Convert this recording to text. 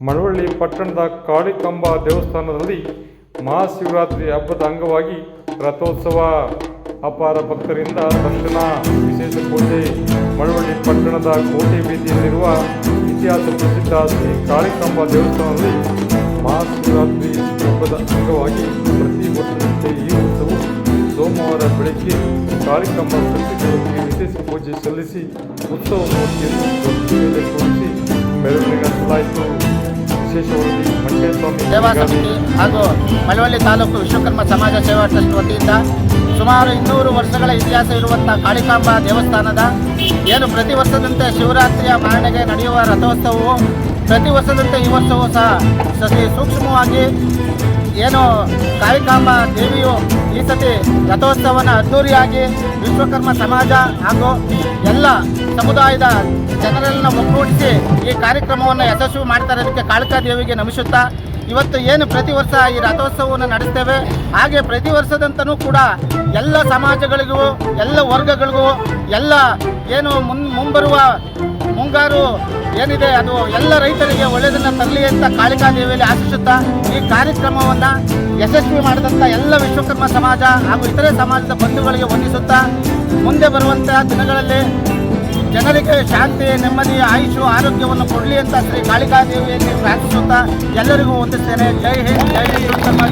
ಮಳವಳ್ಳಿ ಪಟ್ಟಣದ ಕಾಳಿಕಂಬ ದೇವಸ್ಥಾನದಲ್ಲಿ ಮಹಾಶಿವರಾತ್ರಿ ಹಬ್ಬದ ಅಂಗವಾಗಿ ರಥೋತ್ಸವ. ಅಪಾರ ಭಕ್ತರಿಂದ ದರ್ಶನ, ವಿಶೇಷ ಪೂಜೆ. ಮಳವಳ್ಳಿ ಪಟ್ಟಣದ ಕೋಟೆ ಬೀದಿಯಲ್ಲಿರುವ ಇತಿಹಾಸ ಪ್ರಸಿದ್ಧ ಶ್ರೀ ಕಾಳಿಕಂಬ ದೇವಸ್ಥಾನದಲ್ಲಿ ಮಹಾಶಿವರಾತ್ರಿ ಹಬ್ಬದ ಅಂಗವಾಗಿ ಪ್ರತಿ ವರ್ಷದಂತೆ ಈ ಉತ್ಸವವು ಸೋಮವಾರ ಬೆಳಗ್ಗೆ ಕಾಳಿಕಂಬ ಸಂಸ್ಥೆಗಳಿಗೆ ವಿಶೇಷ ಪೂಜೆ ಸಲ್ಲಿಸಿ ಉತ್ಸವ ಮೂರ್ತಿಯನ್ನು ಸೇವಾ ಸಮಿತಿ ಹಾಗೂ ಮಳವಳ್ಳಿ ತಾಲೂಕು ವಿಶ್ವಕರ್ಮ ಸಮಾಜ ಸೇವಾ ಟ್ರಸ್ಟ್ ವತಿಯಿಂದ ಸುಮಾರು ಇನ್ನೂರು ವರ್ಷಗಳ ಇತಿಹಾಸ ಇರುವಂಥ ಕಾಳಿಕಾಂಬ ದೇವಸ್ಥಾನದ ಏನು ಪ್ರತಿ ವರ್ಷದಂತೆ ಶಿವರಾತ್ರಿಯ ಮರಣೆಗೆ ನಡೆಯುವ ರಥೋತ್ಸವವು ಪ್ರತಿ ವರ್ಷದಂತೆ ಈ ವರ್ಷವೂ ಸಹ ಸತಿ ಸೂಕ್ಷ್ಮವಾಗಿ ಏನು ಕಾಳಿಕಾಂಬ ದೇವಿಯು ಈ ಸತಿ ರಥೋತ್ಸವನ ಅದ್ದೂರಿಯಾಗಿ ವಿಶ್ವಕರ್ಮ ಸಮಾಜ ಹಾಗೂ ಎಲ್ಲ ಸಮುದಾಯದ ಜನರನ್ನ ಒಗ್ಗೂಡಿಸಿ ಈ ಕಾರ್ಯಕ್ರಮವನ್ನು ಯಶಸ್ವಿ ಮಾಡ್ತಾ ಇರೋದಕ್ಕೆ ಕಾಳಿಕಾ ದೇವಿಗೆ ನಮಿಸುತ್ತಾ, ಇವತ್ತು ಏನು ಪ್ರತಿ ವರ್ಷ ಈ ರಥೋತ್ಸವವನ್ನು ನಡೆಸ್ತೇವೆ, ಹಾಗೆ ಪ್ರತಿ ವರ್ಷದಂತನೂ ಕೂಡ ಎಲ್ಲ ಸಮಾಜಗಳಿಗೂ, ಎಲ್ಲ ವರ್ಗಗಳಿಗೂ, ಎಲ್ಲ ಏನು ಮುಂಬರುವ ಮುಂಗಾರು ಏನಿದೆ ಅದು ಎಲ್ಲ ರೈತರಿಗೆ ಒಳ್ಳೆಯದನ್ನು ತರಲಿ ಅಂತ ಕಾಳಿಕಾ ದೇವಿಯಲ್ಲಿ ಆಶಿಸುತ್ತಾ ಈ ಕಾರ್ಯಕ್ರಮವನ್ನು ಯಶಸ್ವಿ ಮಾಡಿದಂಥ ಎಲ್ಲ ವಿಶ್ವಕರ್ಮ ಸಮಾಜ ಹಾಗೂ ಇತರೆ ಸಮಾಜದ ಬಂಧುಗಳಿಗೆ ವಂದಿಸುತ್ತಾ ಮುಂದೆ ಬರುವಂತಹ ದಿನಗಳಲ್ಲಿ ಜನರಿಗೆ ಶಾಂತಿ, ನೆಮ್ಮದಿ, ಆಯುಷು, ಆರೋಗ್ಯವನ್ನು ಕೊಡಲಿ ಅಂತ ಶ್ರೀ ಕಾಳಿಕಾ ದೇವಿಯಲ್ಲಿ ಪ್ರಾರ್ಥಿಸುತ್ತಾ ಎಲ್ಲರಿಗೂ ವಂದಿಸ್ತೇನೆ. ಜೈ ಹಿಂದ್, ಜೈ ವಿಶ್ವಕರ್ಮ